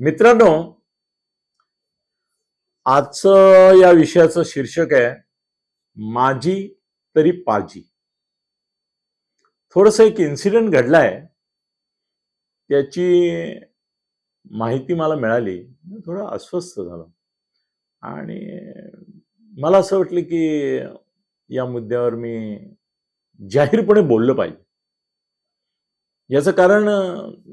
मित्रांनो आजचं या विषयाचं शीर्षक आहे माझी तरी पाजी थोडस एक इन्सिडेंट घडलाय त्याची माहिती मला मिळाली थोडं अस्वस्थ झालो. आणि मला असं वाटलं की या मुद्द्यावर मी जाहीरपणे बोललं पाहिजे. याचं कारण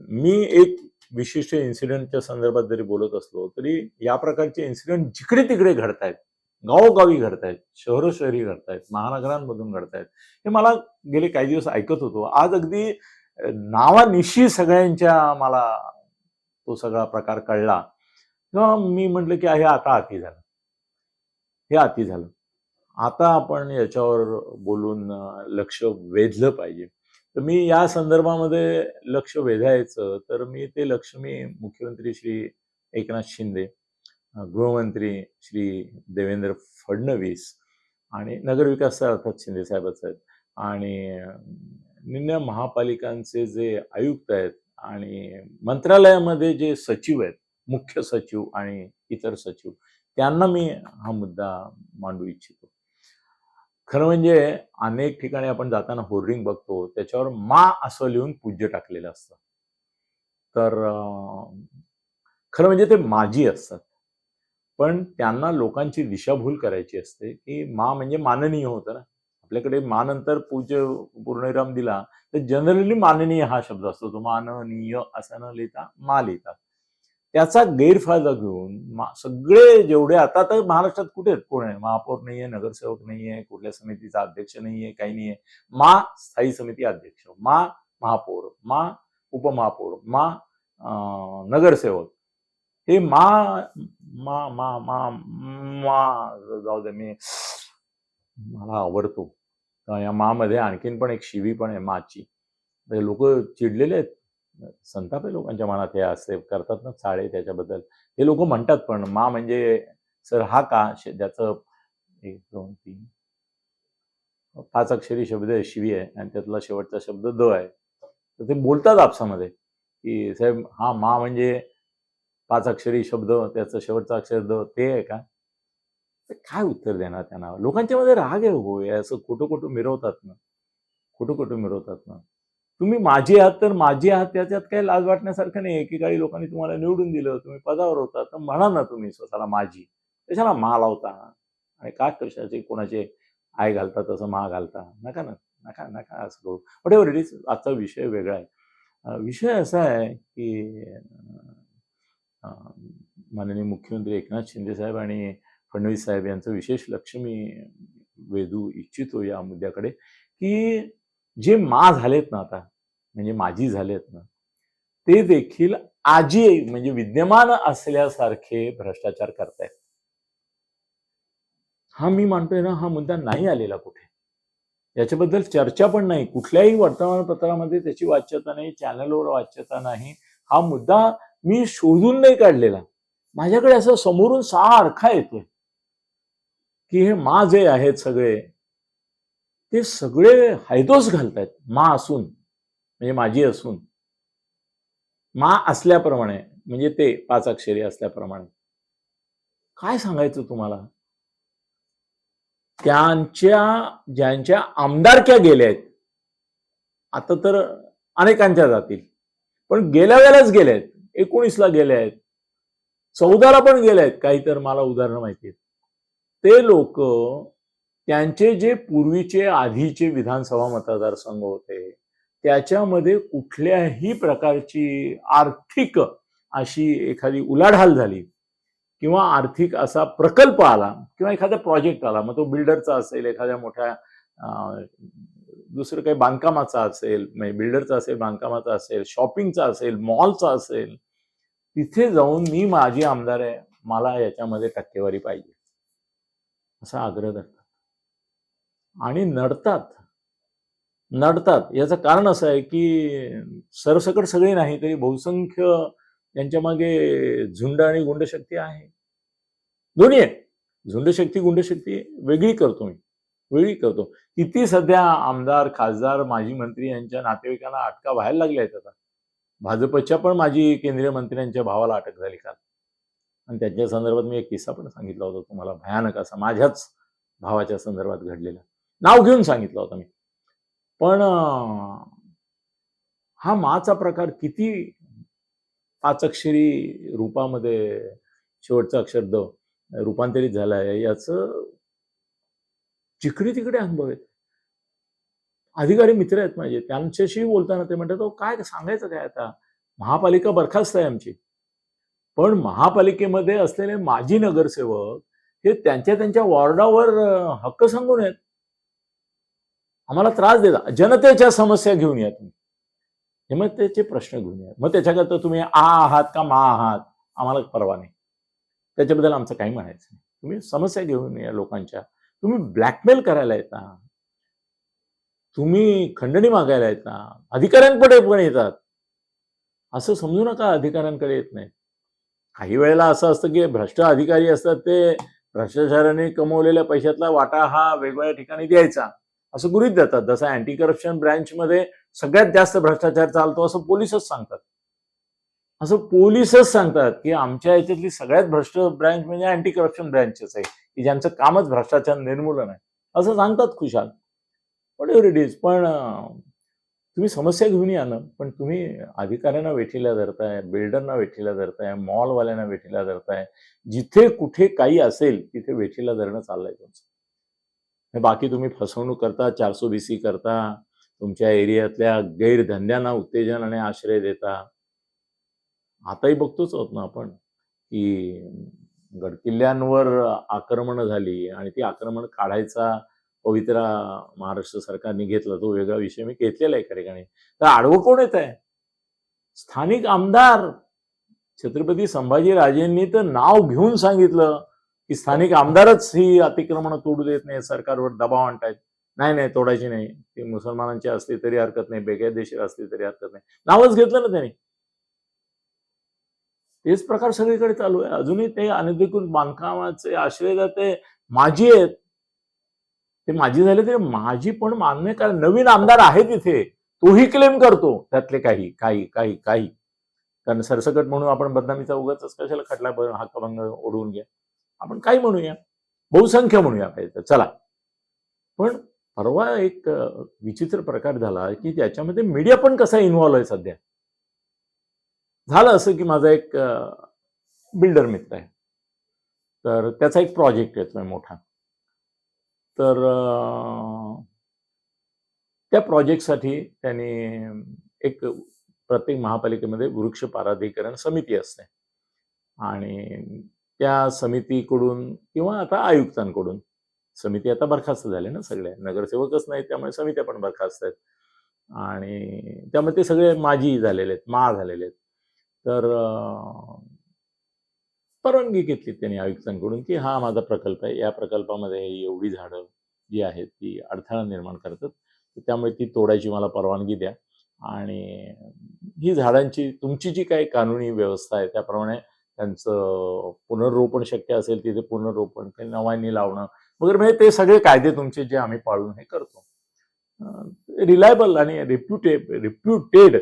मी एक विशिष्ट इन्सिडेंटच्या संदर्भात जरी बोलत असलो तरी या प्रकारचे इन्सिडेंट जिकडे तिकडे घडतायत गावोगावी घडतायत शहर शहरी घडतायत महानगरांमधून घडतायत. हे मला गेले काही दिवस ऐकत होतो. आज अगदी नावानिशी सगळ्यांच्या मला तो सगळा प्रकार कळला. तेव्हा मी म्हटलं की हे आता अति झालं. हे अति झालं. आता आपण याच्यावर बोलून लक्ष वेधलं पाहिजे. तर मी या संदर्भामध्ये लक्ष वेधायचं तर मी ते लक्ष मी मुख्यमंत्री श्री एकनाथ शिंदे गृहमंत्री श्री देवेंद्र फडणवीस आणि नगरविकास अर्थात शिंदे साहेबच आहेत आणि निम्न महापालिकांचे जे आयुक्त आहेत आणि मंत्रालयामध्ये जे सचिव आहेत मुख्य सचिव आणि इतर सचिव त्यांना मी हा मुद्दा मांडू इच्छितो. खरं म्हणजे अनेक ठिकाणी आपण जाताना होर्डिंग बघतो त्याच्यावर मा असं लिहून पूज्य टाकलेलं असतं. तर खरं म्हणजे ते माजी असतात. पण त्यांना लोकांची दिशाभूल करायची असते की मा म्हणजे माननीय होतं ना. आपल्याकडे मानंतर पूज्य पूर्णविराम दिला तर जनरली माननीय हा शब्द असतो. तो माननीय असं न लिहिता मा लिहितात. त्याचा गैरफायदा घेऊन सगळे जेवढे आता तर महाराष्ट्रात कुठे आहेत? कोण आहे? महापौर नाहीये नगरसेवक नाहीये कुठल्या समितीचा अध्यक्ष नाहीये काही नाही आहे मा स्थायी समिती अध्यक्ष मा महापौर मा उपमहापौर मा अं, नगरसेवक. हे मा मा मा मा मा जाऊ दे मी मला आवडतो. या मामध्ये आणखीन पण एक शिवी पण आहे माची. लोक चिडलेले आहेत. संताप आहे लोकांच्या म्हणजे मनात हे असे करतात ना चाळे त्याच्याबद्दल. हे लोक म्हणतात पण मा म्हणजे सर हा का? ज्याचं एक दोन तीन पाच अक्षरी शब्द आहे शिवी आहे आणि त्यातला शेवटचा शब्द द आहे. तर ते बोलतात आपसामध्ये की साहेब हा मा म्हणजे पाच अक्षरी शब्द त्याचं शेवटचा अक्षर द ते आहे का? तर काय उत्तर देणार त्यांना? लोकांच्या मध्ये राग आहे हो असं खोटं खोटं मिरवतात ना. खोटं खोटं मिरवतात ना. तुम्ही माझी आहात तर माझी आहात त्याच्यात काही लाज वाटण्यासारखं नाही एकेकाळी लोकांनी तुम्हाला निवडून दिलं तुम्ही पदावर होता तर म्हणा ना तुम्ही स्वतःला माझी. कशाला मा लावता? आणि का कशाचे कोणाचे आय घालता तसं मा घालता? नका ना नका नका असं करू. बट एव्हर इट इज आजचा विषय वेगळा आहे. विषय असा आहे की माननीय मुख्यमंत्री एकनाथ शिंदे साहेब आणि फडणवीस साहेब यांचं विशेष लक्ष मी वेधू इच्छितो या मुद्द्याकडे की जे मा झालेत ना आता म्हणजे माझी झालेत ना ते देखील आजी म्हणजे विद्यमान असल्यासारखे भ्रष्टाचार करतायत. हा मी मानतोय ना हा मुद्दा नाही आलेला कुठे. याच्याबद्दल चर्चा पण नाही. कुठल्याही वर्तमानपत्रामध्ये त्याची वाच्यता नाही चॅनलवर वाच्यता नाही. हा मुद्दा मी शोधून नाही काढलेला. माझ्याकडे असं समोरून सारखा येतोय की हे मा जे आहेत सगळे ते सगळे हायदोस घालतायत. मा असून म्हणजे माझी असून. मा असल्याप्रमाणे म्हणजे ते पाच अक्षरी असल्याप्रमाणे. काय सांगायचं तुम्हाला? त्यांच्या ज्यांच्या आमदारक्या गेल्या आहेत आता तर अनेकांच्या जातील. पण गेल्या वेळेलाच गेल्या आहेत. एकोणीसला गेल्या आहेत. चौदाला पण गेल्या आहेत. काही तर मला उदाहरणं माहिती आहेत. ते लोक त्यांचे जे पूर्वीचे आधीचे विधानसभा मतदारसंघ होते त्याच्यामध्ये कुठल्याही प्रकारची आर्थिक अशी एखादी उलाढाल झाली किंवा आर्थिक असा प्रकल्प आला किंवा एखादा प्रोजेक्ट आला मग तो बिल्डरचा असेल एखाद्या मोठ्या दुसरं काही बांधकामाचा असेल म्हणजे बिल्डरचा असेल बांधकामाचा असेल शॉपिंगचा असेल मॉलचा असेल तिथे जाऊन मी माझी आमदार आहे मला याच्यामध्ये टक्केवारी पाहिजे. असा आग्रह धरतो. आणि नडतात. नडतात. याचं कारण असं आहे की सरसकट सगळी नाही तरी बहुसंख्य यांच्या मागे झुंड आणि गुंडशक्ती आहे. दोन्ही आहे झुंडशक्ती गुंडशक्ती वेगळी करतो मी. वेगळी करतो. किती सध्या आमदार खासदार माजी मंत्री यांच्या नातेवाईकांना अटका व्हायला लागल्या आहेत आता. भाजपच्या पण माजी केंद्रीय मंत्र्यांच्या भावाला अटक झाली काल. आणि त्यांच्या संदर्भात मी एक किस्सा पण सांगितला होता तुम्हाला. भयानक असा माझ्याच भावाच्या संदर्भात घडलेला. नाव घेऊन सांगितलं होतं मी. पण हा माचा प्रकार किती पाच अक्षरी रूपामध्ये शेवटचं अक्षर द रूपांतरित झालं आहे याचं जिकडे तिकडे अनुभव आहेत. अधिकारी मित्र आहेत माझे त्यांच्याशी बोलताना ते म्हणतात "अहो, काय सांगायचं काय आता? महापालिका बरखास्त आहे आमची. पण महापालिकेमध्ये असलेले माजी नगरसेवक हे त्यांच्या त्यांच्या वॉर्डावर हक्क सांगून आहेत. आम्हाला त्रास देता जनतेच्या समस्या घेऊन या तुम्ही. हे मग त्याचे प्रश्न घेऊन या. मग त्याच्याकरता तुम्ही आ आहात का मा आहात आम्हाला परवा नाही. त्याच्याबद्दल आमचं काही म्हणायचं नाही. तुम्ही समस्या घेऊन या लोकांच्या. तुम्ही ब्लॅकमेल करायला येता. तुम्ही खंडणी मागायला येता. अधिकाऱ्यांकडे पण येतात. असं समजू नका अधिकाऱ्यांकडे येत नाही काही वेळेला असं असतं की भ्रष्ट अधिकारी असतात ते भ्रष्टाचाराने कमवलेल्या पैशातला वाटा हा वेगवेगळ्या ठिकाणी द्यायचा. असं गृहित देतात जसं अँटी करप्शन ब्रँचमध्ये सगळ्यात जास्त भ्रष्टाचार चालतो असं पोलिसच सांगतात. असं पोलिसच सांगतात की आमच्या याच्यातली सगळ्यात भ्रष्ट ब्रँच म्हणजे अँटी करप्शन ब्रँचच आहे की ज्यांचं कामच भ्रष्टाचार निर्मूलन आहे. असं सांगतात खुशाल. वॉट एव्हर इट इज पण तुम्ही समस्या घेऊन या ना. पण तुम्ही अधिकाऱ्यांना वेठीला धरताय बिल्डरना वेठीला धरताय मॉलवाल्यांना वेठीला धरताय जिथे कुठे काही असेल तिथे वेठीला धरणं चाललंय तुमचं. बाकी तुम्ही फसवणूक करता चारसो बी सी करता तुमच्या एरियातल्या गैरधंद्यांना उत्तेजन आणि आश्रय देता. आताही बघतोच आहोत ना आपण की गडकिल्ल्यांवर आक्रमणं झाली आणि ती आक्रमण काढायचा पवित्रा महाराष्ट्र सरकारने घेतला तो वेगळा विषय मी घेतलेला आहे ठिकाणी तर आडवं कोण येत आहे? स्थानिक आमदार छत्रपती संभाजीराजेंनी तर नाव घेऊन सांगितलं. की स्थानिक आमदारच ही अतिक्रमण तोडू देत नाही सरकारवर दबाव आणतायत. नाही नाही तोडायची नाही. ती मुसलमानांची असली तरी हरकत नाही बेकायदेशीर असली तरी हरकत नाही. नावच घेतलं ना त्यांनी. तेच प्रकार सगळीकडे चालू आहे. अजूनही ते अनधिकृत बांधकामाचे आश्रयदाते माझी आहेत. ते माझी झाले तरी माझी पण मान्य कारण नवीन आमदार आहे तिथे तोही क्लेम करतो. त्यातले काही काही काही काही. कारण सरसकट म्हणून आपण बदनामीचा उगाच कशाला खटला हक्कभंग ओढवून घ्या. आपण काय म्हणूया? बहुसंख्य म्हणूया पाहिजे चला. पण परवा एक विचित्र प्रकार झाला की त्याच्यामध्ये मीडिया पण कसा इन्व्हॉल्व आहे सध्या? झालं असं की माझा एक बिल्डर मित्र आहे. तर त्याचा एक प्रोजेक्ट येतोय मोठा. तर त्या प्रोजेक्टसाठी त्यांनी एक प्रत्येक महापालिकेमध्ये वृक्ष पाराधिकरण समिती असते. आणि त्या समितीकडून किंवा आता आयुक्तांकडून. समिती आता बरखास्त झाल्या ना सगळ्या नगरसेवकच नाहीत त्यामुळे समित्या पण बरखास्त आहेत. आणि त्यामुळे ते सगळे माजी झालेले आहेत मा झालेले आहेत. तर परवानगी घेतली त्यांनी आयुक्तांकडून की हा माझा प्रकल्प आहे. या प्रकल्पामध्ये एवढी झाडं जी आहेत ती अडथळा निर्माण करतात. त्यामुळे ती तोडायची मला परवानगी द्या. आणि ही झाडांची तुमची जी काही कानूनी व्यवस्था आहे त्याप्रमाणे त्यांचं पुनर्रोपण शक्य असेल तिथे पुनर्रोपण ते नव्याने लावणं वगैरे म्हणजे ते सगळे कायदे तुमचे जे आम्ही पाळून हे करतो. रिलायबल आणि रिप्युटे रिप्युटेड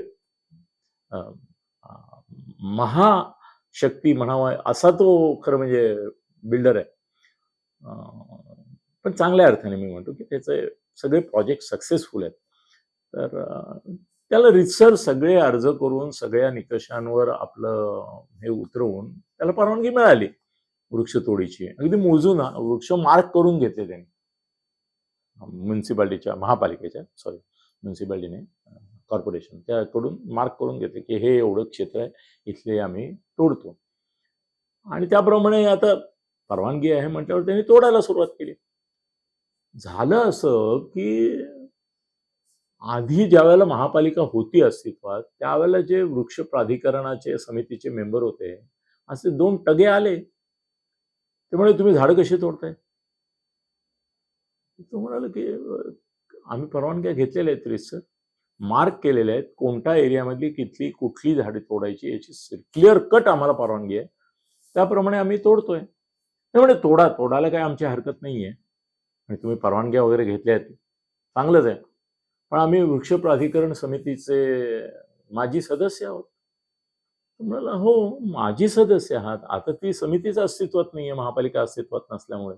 महाशक्ती म्हणावा असा तो खरं म्हणजे बिल्डर आहे. पण चांगल्या अर्थाने मी म्हणतो की त्याचे सगळे प्रोजेक्ट सक्सेसफुल आहेत. तर त्याला रितसर सगळे अर्ज करून सगळ्या निकषांवर आपलं हे उतरवून त्याला परवानगी मिळाली वृक्षतोडीची. अगदी मोजून वृक्ष मार्क करून घेतले त्यांनी. म्युन्सिपाल्टीच्या महापालिकेच्या सॉरी म्युन्सिपाल्टीने कॉर्पोरेशन त्याकडून मार्क करून घेते की हे एवढं क्षेत्र आहे इथले आम्ही तोडतो. आणि त्याप्रमाणे आता परवानगी आहे म्हटल्यावर त्यांनी तोडायला सुरुवात केली. झालं असं की आधी ज्या वेळेला महापालिका होती अस्तित्वात त्यावेळेला जे वृक्ष प्राधिकरणाचे समितीचे मेंबर होते असे दोन टगे आले. त्यामुळे तुम्ही झाडं कशी तोडताय? तो म्हणाल की आम्ही परवानग्या घेतलेल्या आहेत रिसर मार्क केलेल्या आहेत. कोणत्या एरियामधली कितली कुठली झाडे तोडायची याची क्लिअर कट आम्हाला परवानगी आहे. त्याप्रमाणे आम्ही तोडतोय. त्यामुळे तोडा तोडायला काही आमची हरकत नाही आहे तुम्ही परवानग्या वगैरे घेतल्या आहेत. चांगलंच आहे. पण आम्ही वृक्ष प्राधिकरण समितीचे माजी सदस्य आहोत. म्हणाला हो माजी सदस्य आहात. आता ती समितीच अस्तित्वात नाहीये महापालिका अस्तित्वात नसल्यामुळे.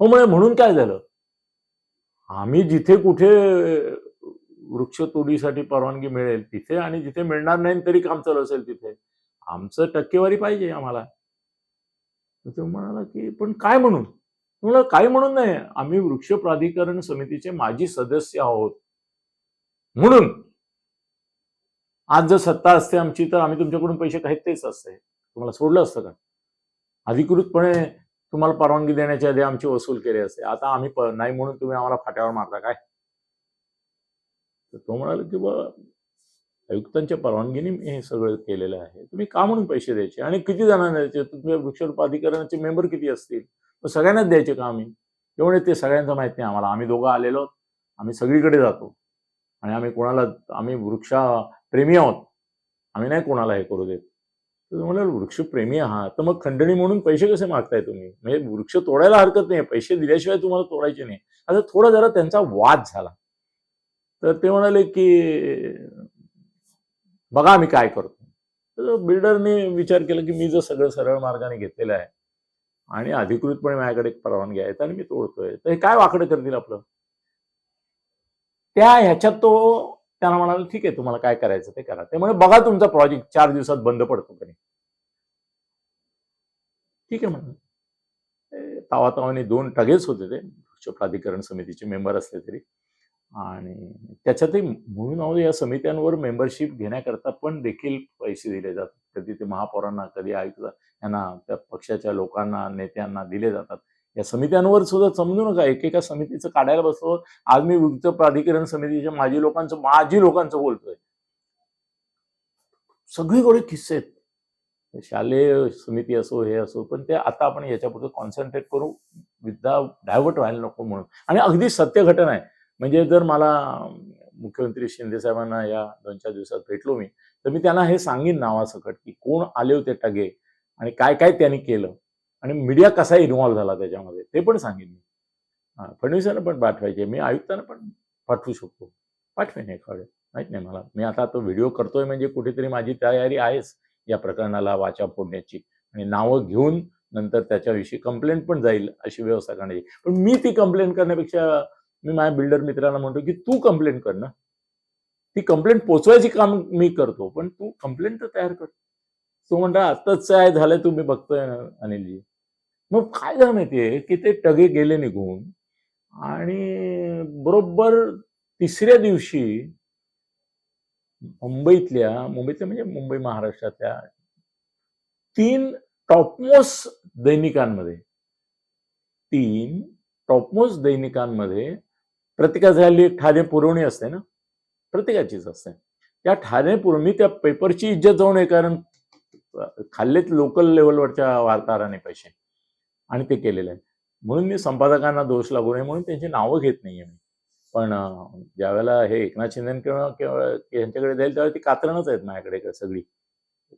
हो म्हणे म्हणून काय झालं? आम्ही जिथे कुठे वृक्षतोडीसाठी परवानगी मिळेल तिथे आणि जिथे मिळणार नाही तरी काम चालू असेल तिथे. आमचं टक्केवारी पाहिजे आम्हाला. तो म्हणाला की पण काय म्हणून? म्हणलं काय म्हणून नाही. आम्ही वृक्ष प्राधिकरण समितीचे माजी सदस्य आहोत. म्हणून आज जर सत्ता असते आमची तर आम्ही तुमच्याकडून पैसे काही तेच असते. तुम्हाला सोडलं असतं का? अधिकृतपणे तुम्हाला परवानगी देण्याच्या आधी आमची वसूल केली असते. आता आम्ही नाही म्हणून तुम्ही आम्हाला फाट्यावर मारता काय? तर तो म्हणाला की बा आयुक्तांच्या परवानगीने मी हे सगळं केलेलं आहे. तुम्ही का म्हणून पैसे द्यायचे? आणि किती जणांना द्यायचे? तुमच्या वृक्षरोप अधिकाऱ्यांचे मेंबर किती असतील? तर सगळ्यांनाच द्यायचे का आम्ही? एवढे ते सगळ्यांचं माहीत नाही आम्हाला. आम्ही दोघं आलेलो आहोत. आम्ही सगळीकडे जातो. आणि आम्ही कोणाला आम्ही वृक्षप्रेमी आहोत. आम्ही नाही कोणाला हे करू देत. तर म्हणलं वृक्षप्रेमी आहात. तर मग खंडणी म्हणून पैसे कसे मागताय तुम्ही? म्हणजे वृक्ष तोडायला हरकत नाही पैसे दिल्याशिवाय तुम्हाला तोडायचे नाही. आता थोडा जरा त्यांचा वाद झाला. तर ते म्हणाले की बघा आम्ही काय करतो. तर बिल्डरने विचार केला की मी जर सगळं सरळ मार्गाने घेतलेलं आहे आणि अधिकृतपणे माझ्याकडे एक परवानगी आहे आणि मी तोडतोय. तर हे काय वाकडं करतील आपलं? त्या ह्याच्यात तो त्यांना म्हणाला ठीक आहे तुम्हाला काय करायचं ते करा. ते बघा तुमचा प्रोजेक्ट चार दिवसात बंद पडतो तरी ठीक आहे म्हणलं. तावातावाने दोन टगेच होते ते. वृक्ष प्राधिकरण समितीचे मेंबर असले तरी. आणि त्याच्यातही म्हणून या समित्यांवर मेंबरशिप घेण्याकरता पण देखील पैसे दिले जातात. कधी ते महापौरांना कधी आयुक्त यांना त्या पक्षाच्या लोकांना नेत्यांना दिले जातात. या समित्यांवर सुद्धा समजू नका. एकेका समितीचं काढायला बसलो आज मी वृत्त प्राधिकरण समितीच्या माजी लोकांचं माजी लोकांचं बोलतोय. सगळीकडे किस्से आहेत. शालेय समिती असो हे असो पण ते आता आपण याच्यापुढे कॉन्सन्ट्रेट करू. विद्या डायव्हर्ट व्हायला नको म्हणून. आणि अगदी सत्य घटना आहे. म्हणजे जर मला मुख्यमंत्री शिंदे साहेबांना या दोन चार दिवसात भेटलो मी तर मी त्यांना हे सांगेन नावासकट की कोण आले होते टगे आणि काय काय त्यांनी केलं. आणि मीडिया कसा इन्व्हॉल्व्ह झाला त्याच्यामध्ये ते पण सांगेन मी. हा, फडणवीसांना पण पाठवायचे मी आयुक्तांना पण पाठवू शकतो. पाठवेन एखादे माहीत नाही मला. मी आता तो व्हिडिओ करतोय म्हणजे कुठेतरी माझी तयारी आहेच या प्रकरणाला वाचा फोडण्याची. आणि नावं घेऊन नंतर त्याच्याविषयी कंप्लेंट पण जाईल अशी व्यवस्था करण्याची. पण मी ती कंप्लेंट करण्यापेक्षा मी माझ्या बिल्डर मित्राला म्हणतो की तू कंप्लेंट कर ना. ती कंप्लेंट पोचवायची काम मी करतो पण तू कंप्लेंट तर तयार कर. तो म्हणता आत्ताच काय झालंय तुम्ही बघतोय ना अनिलजी. मग काय झालं माहितीये की ते टगे गेले निघून आणि बरोबर तिसऱ्या दिवशी मुंबईतल्या मुंबईतल्या म्हणजे मुंबई महाराष्ट्रातल्या तीन टॉपमोस्ट दैनिकांमध्ये तीन टॉपमोस्ट दैनिकांमध्ये प्रत्येका झाली एक ठाणे पुरवणी असते ना प्रत्येकाचीच असते. त्या ठाणे पुरवणी त्या पेपरची इज्जत जाऊ नये कारण खाल्लेत लोकल लेवलवरच्या वार्ताहराने पैसे. आणि ते केलेले आहे म्हणून मी संपादकांना दोष लागू नये म्हणून त्यांची नावं घेत नाहीये मी. पण ज्यावेळेला हे एकनाथ शिंदे किंवा किंवा यांच्याकडे जाईल त्यावेळेला ती कात्रणच आहेत माझ्याकडे सगळी.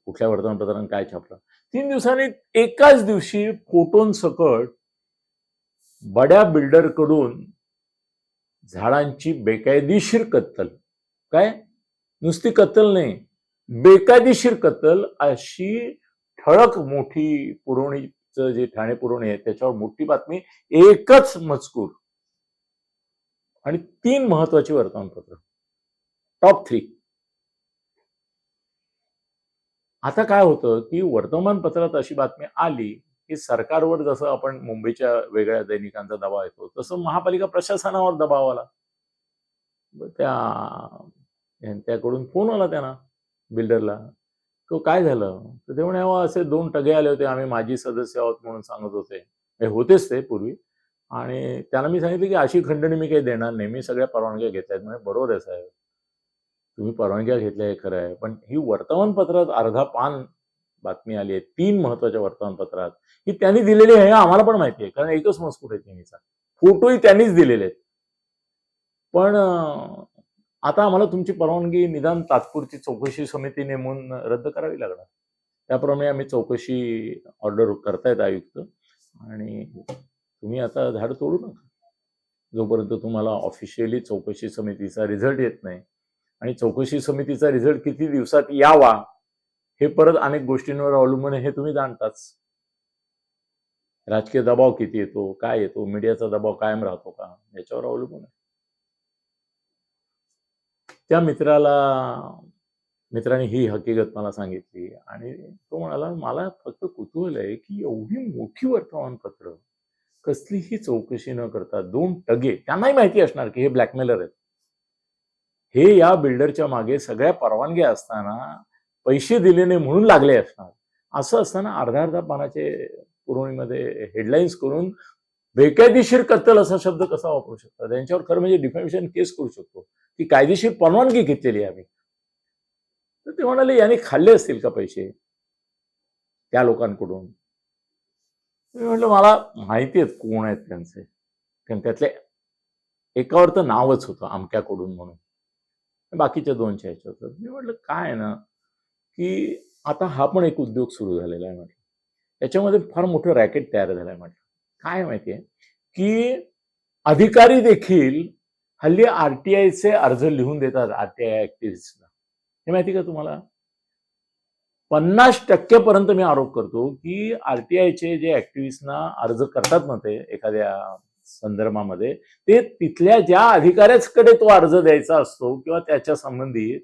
कुठल्या वर्तमानपत्रानं काय छापलं. तीन दिवसांनी एकाच दिवशी फोटोंसकट बड्या बिल्डरकडून झाडांची बेकायदेशीर कत्तल. काय? नुसती कत्तल नाही. बेकायदेशीर कत्तल अशी ठळक मोठी पुरवणीचं जे ठाणे पुरवणी आहे त्याच्यावर मोठी बातमी एकच मजकूर आणि तीन महत्वाची वर्तमानपत्र. टॉप थ्री आता काय होतं की वर्तमानपत्रात अशी बातमी आली की सरकारवर जसं आपण मुंबईच्या वेगळ्या दैनिकांचा दबाव येतो तसं महापालिका प्रशासनावर दबाव आला. त्या त्याकडून फोन आला त्यांना. बिल्डरला. तो काय झालं? तर ते म्हणे असे दोन टगे आले होते. आम्ही माजी सदस्य आहोत म्हणून सांगत होते. हे होतेच ते पूर्वी. आणि त्यांना मी सांगितलं की अशी खंडणी मी काही देणार नाही. मी सगळ्या परवानग्या घेतल्या आहेत. म्हणजे बरोबर आहे साहेब. तुम्ही परवानग्या घेतल्या हे खरं आहे. पण ही वर्तमानपत्रात अर्धा पान बातमी आली आहे. तीन महत्त्वाच्या वर्तमानपत्रात. ही त्यांनी दिलेली आहे आम्हाला पण माहिती आहे. कारण एकच मजकूर आहे तिन्हीचा. फोटोही त्यांनीच दिलेले आहेत. पण आता आम्हाला तुमची परवानगी निदान तात्पुरती चौकशी समिती नेमून रद्द करावी लागणार. त्याप्रमाणे आम्ही चौकशी ऑर्डर करतायत आयुक्त आणि तुम्ही आता झाड तोडू नका. जोपर्यंत तुम्हाला ऑफिशियली चौकशी समितीचा रिझल्ट येत नाही आणि चौकशी समितीचा रिझल्ट किती दिवसात यावा हे परत अनेक गोष्टींवर अवलंबून आहे हे तुम्ही जाणताच. राजकीय दबाव किती येतो काय येतो मीडियाचा दबाव कायम राहतो का? याच्यावर अवलंबून आहे. त्या मित्राला मित्राने ही हकीकत मला सांगितली आणि तो म्हणाला मला फक्त कुतूहल आहे की एवढी मोठी वर्तमानपत्र कसलीही चौकशी न करता दोन टगे त्यांनाही माहिती असणार की हे ब्लॅकमेलर आहेत. हे या बिल्डरच्या मागे सगळ्या परवानग्या असताना पैसे दिले नाही म्हणून लागले असणार. असं असताना अर्धा अर्धा पानाचे पुरवणीमध्ये हेडलाईन्स करून बेकायदेशीर कत्तल असा शब्द कसा वापरू शकता? त्यांच्यावर खरं म्हणजे डिफेमेशन केस करू शकतो. की कायदेशीर परवानगी घेतलेली आहे आम्ही. तर ते म्हणाले याने खाल्ले असतील का पैसे? त्या लोकांकडून. मी म्हटलं मला माहिती आहेत कोण आहेत त्यांचे. कारण त्यातले एकावर तर नावच होतं अमक्याकडून म्हणून. बाकीच्या दोनच्या ह्याच्या होतं मी म्हटलं काय आहे ना की आता हा पण एक उद्योग सुरू झालेला आहे म्हटलं. याच्यामध्ये फार मोठं रॅकेट तयार झालं आहे म्हटलं. काय माहितीये? की अधिकारी देखील हल्ली आरटीआयचे अर्ज लिहून देतात आरटीआय ऍक्टिव्हिस्टला हे माहिती का तुम्हाला? पन्नास टक्केपर्यंत मी आरोप करतो की आरटीआयचे जे ऍक्टिव्हिस्टना अर्ज करतात ना ते एखाद्या संदर्भामध्ये ते तिथल्या ज्या अधिकाऱ्याकडे तो अर्ज द्यायचा असतो किंवा त्याच्या संबंधी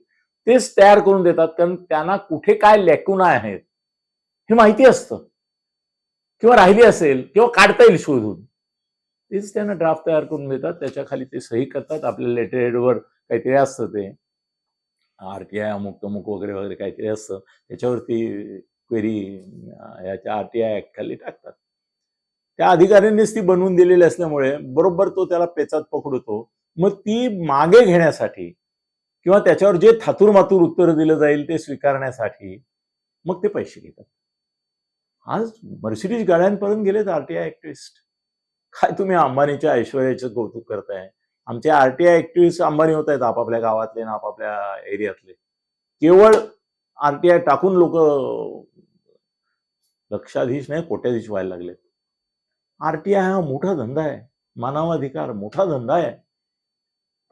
तेच तयार करून देतात कारण त्यांना कुठे काय लेकुना आहेत हे माहिती असतं. किंवा राहिली असेल किंवा काढता येईल शोधून. तेच त्यांना ड्राफ्ट तयार करून देतात त्याच्याखाली ते सही करतात. आपल्या लेटरहेडवर काहीतरी असतं ते. आरटीआय अमुक तमुक वगैरे वगैरे काहीतरी असतं. त्याच्यावरती क्वेरी याच्या आरटीआय खाली टाकतात. त्या अधिकाऱ्यांनीच ती बनवून दिलेली असल्यामुळे बरोबर तो त्याला पेचात पकडतो. मग ती मागे घेण्यासाठी किंवा त्याच्यावर जे थातूर मातूर उत्तर दिलं जाईल ते स्वीकारण्यासाठी मग ते पैसे घेतात. आज मर्सिडीज गाड्यांपर्यंत गेलेत आरटीआय ऍक्टिव्हिस्ट काय तुम्ही अंबानीच्या ऐश्वर्याचं कौतुक करताय? आमचे आरटीआय ऍक्टिव्हिस्ट अंबानी होत आहेत आपापल्या गावातले ना आपापल्या एरियातले. केवळ आरटीआय टाकून लोक लक्षाधीश नाही कोट्याधीश व्हायला लागलेत. आरटीआय हा मोठा धंदा आहे मानवाधिकार मोठा धंदा आहे.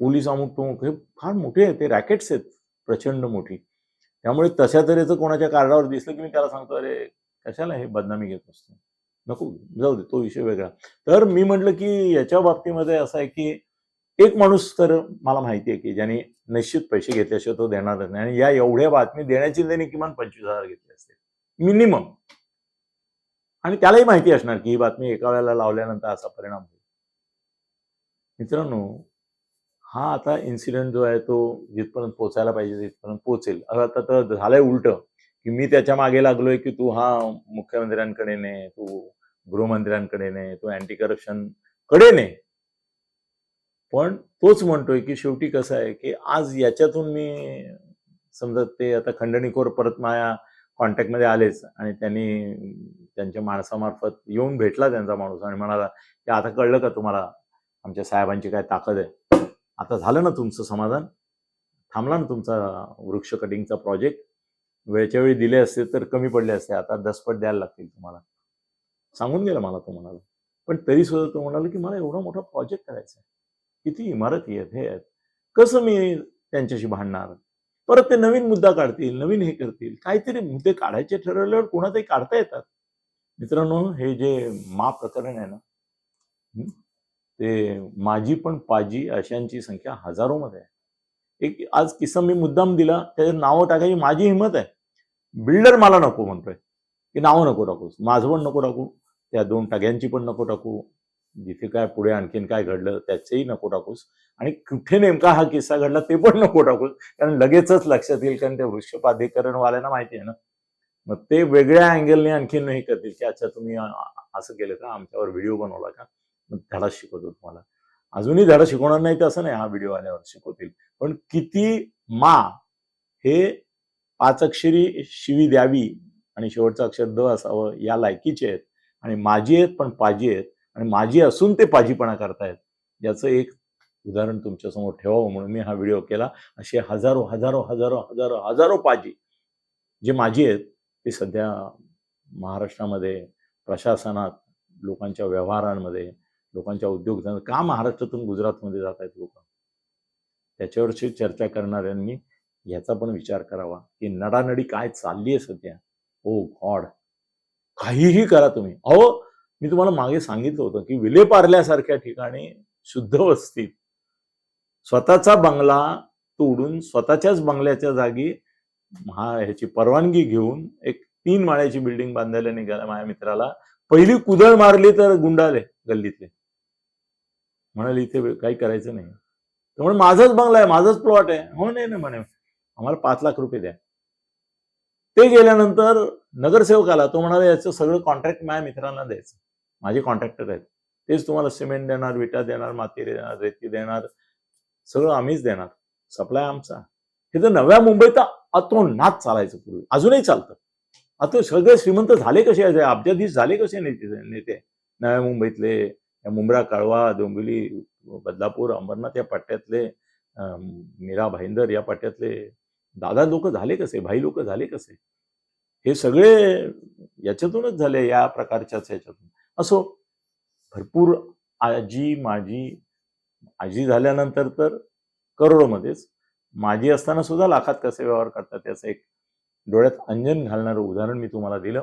पोलीस अमुक प्रमुख हे फार मोठे आहेत ते रॅकेट्स आहेत प्रचंड मोठी. त्यामुळे तशा तऱ्हेचं कोणाच्या कार्डावर दिसलं की मी त्याला सांगतो अरे कशाला हे बदनामी घेत असतो? नको जाऊ दे तो विषय वेगळा. तर मी म्हटलं की याच्या बाबतीमध्ये असं आहे की एक माणूस तर मला माहिती आहे की ज्याने निश्चित पैसे घेतल्याशिवाय तो देणारच नाही. आणि या एवढ्या बातमी देण्याची त्यांनी किमान पंचवीस हजार घेतले असते मिनिमम. आणि त्यालाही माहिती असणार की ही बातमी एका वेळेला लावल्यानंतर असा परिणाम होईल. मित्रांनो हा आता इन्सिडेंट जो आहे तो जिथपर्यंत पोचायला पाहिजे तिथपर्यंत पोचेल. आता तर झालंय उलट. की मी त्याच्यामागे लागलोय की तू हा मुख्यमंत्र्यांकडे ने तू गृहमंत्र्यांकडे ने तू अँटी करप्शनकडे ने. पण तोच म्हणतोय की शेवटी कसं आहे की आज याच्यातून मी समजा ते आता खंडणीखोर परत माझ्या कॉन्टॅक्टमध्ये आलेच आणि त्यांनी त्यांच्या माणसामार्फत येऊन भेटला त्यांचा माणूस आणि म्हणाला की आता कळलं का तुम्हाला आमच्या साहेबांची काय ताकद आहे? आता झालं ना तुमचं समाधान? थांबला ना तुमचा वृक्ष कटिंगचा प्रोजेक्ट वेळच्या वेळी दिले असते तर कमी पडले असते. आता दसपट द्यायला लागतील तुम्हाला. सांगून गेला मला तो म्हणाला. पण तरी सुद्धा तो म्हणाला की मला एवढा मोठा प्रोजेक्ट करायचा आहे. किती इमारती आहेत हे आहेत. कसं मी त्यांच्याशी भांडणार? परत ते नवीन मुद्दा काढतील नवीन हे करतील. काहीतरी मुद्दे काढायचे ठरवल्यावर कोणातही काढता येतात. मित्रांनो हे जे मा प्रकरण आहे ना ते माझी पण पाजी अशांची संख्या हजारोमध्ये आहे. एक आज किस्सा मी मुद्दाम दिला त्याच्यात नावं टाकायची माझी हिंमत आहे. बिल्डर मला नको म्हणतोय. की नावं नको टाकूस माझं पण नको टाकू. त्या दोन टाक्यांची पण नको टाकू. जिथे काय पुढे आणखीन काय घडलं त्याचेही नको टाकूस. आणि कुठे नेमका हा किस्सा घडला ते पण नको टाकूस. कारण लगेचच लक्षात येईल कारण त्या वृक्षपाधिकरणवाल्यांना माहिती आहे ना. मग ते वेगळ्या अँगलने आणखीन हे करतील. की अच्छा तुम्ही असं केलं का? आमच्यावर व्हिडिओ बनवला का? मग त्याला शिकवतो तुम्हाला. अजूनही धडा शिकवणार नाही तर असं नाही हा व्हिडिओ आल्यावर शिकवतील. पण किती मा हे पाच अक्षरी शिवी द्यावी आणि शेवटचं अक्षर द असावं या लायकीचे आहेत आणि माझी आहेत पण पाजी आहेत आणि माझी असून ते पाजीपणा करतायत. याचं एक उदाहरण तुमच्यासमोर ठेवावं म्हणून मी हा व्हिडिओ केला. असे हजारो हजारो हजारो हजारो हजारो पाजी जे माझी आहेत ते सध्या महाराष्ट्रामध्ये प्रशासनात लोकांच्या व्यवहारांमध्ये लोकांच्या उद्योग का महाराष्ट्रातून गुजरातमध्ये जात आहेत लोक? त्याच्यावरची चर्चा करणाऱ्यांनी ह्याचा पण विचार करावा की नडानडी काय चालली आहे सध्या? Oh God! काहीही करा तुम्ही. अहो मी तुम्हाला मागे सांगितलं होतं की विलेपार्ल्यासारख्या ठिकाणी शुद्ध वस्तीत स्वतःचा बंगला तोडून स्वतःच्याच बंगल्याच्या जागी हा ह्याची परवानगी घेऊन एक तीन माळ्याची बिल्डिंग बांधायला निघाला माझ्या मित्राला. पहिली कुदळ मारली तर गुंडाले गल्लीतले. म्हणाले इथे काही करायचं नाही. त्यामुळे माझाच बंगला आहे माझाच प्लॉट आहे. हो नाही ना म्हणे आम्हाला पाच लाख रुपये द्या. ते गेल्यानंतर नगरसेवक आला तो म्हणाला याचं सगळं कॉन्ट्रॅक्ट माझ्या मित्रांना द्यायचं. माझे कॉन्ट्रॅक्टर आहेत. तेच तुम्हाला सिमेंट देणार विटा देणार माती देणार रेती देणार सगळं आम्हीच देणार. सप्लाय आमचा. हे तर नव्या मुंबईत अतोनात चालायचं पूर्वी. अजूनही चालतं. आता सगळे श्रीमंत झाले कसे? अब्जाधीश झाले कसे नेते नेते? नव्या मुंबईतले या मुंब्रा काळवा डोंबिवली बदलापूर अंबरनाथ या पट्ट्यातले मीरा भाईंदर या पट्ट्यातले दादा लोक झाले कसे? भाई लोक झाले कसे? हे सगळे याच्यातूनच झाले या प्रकारच्याच याच्यातून. असो भरपूर आजी माझी आजी झाल्यानंतर तर करोडोमध्येच माझी असताना सुद्धा लाखात कसे व्यवहार करतात याचं एक डोळ्यात अंजन घालणारं उदाहरण मी तुम्हाला दिलं.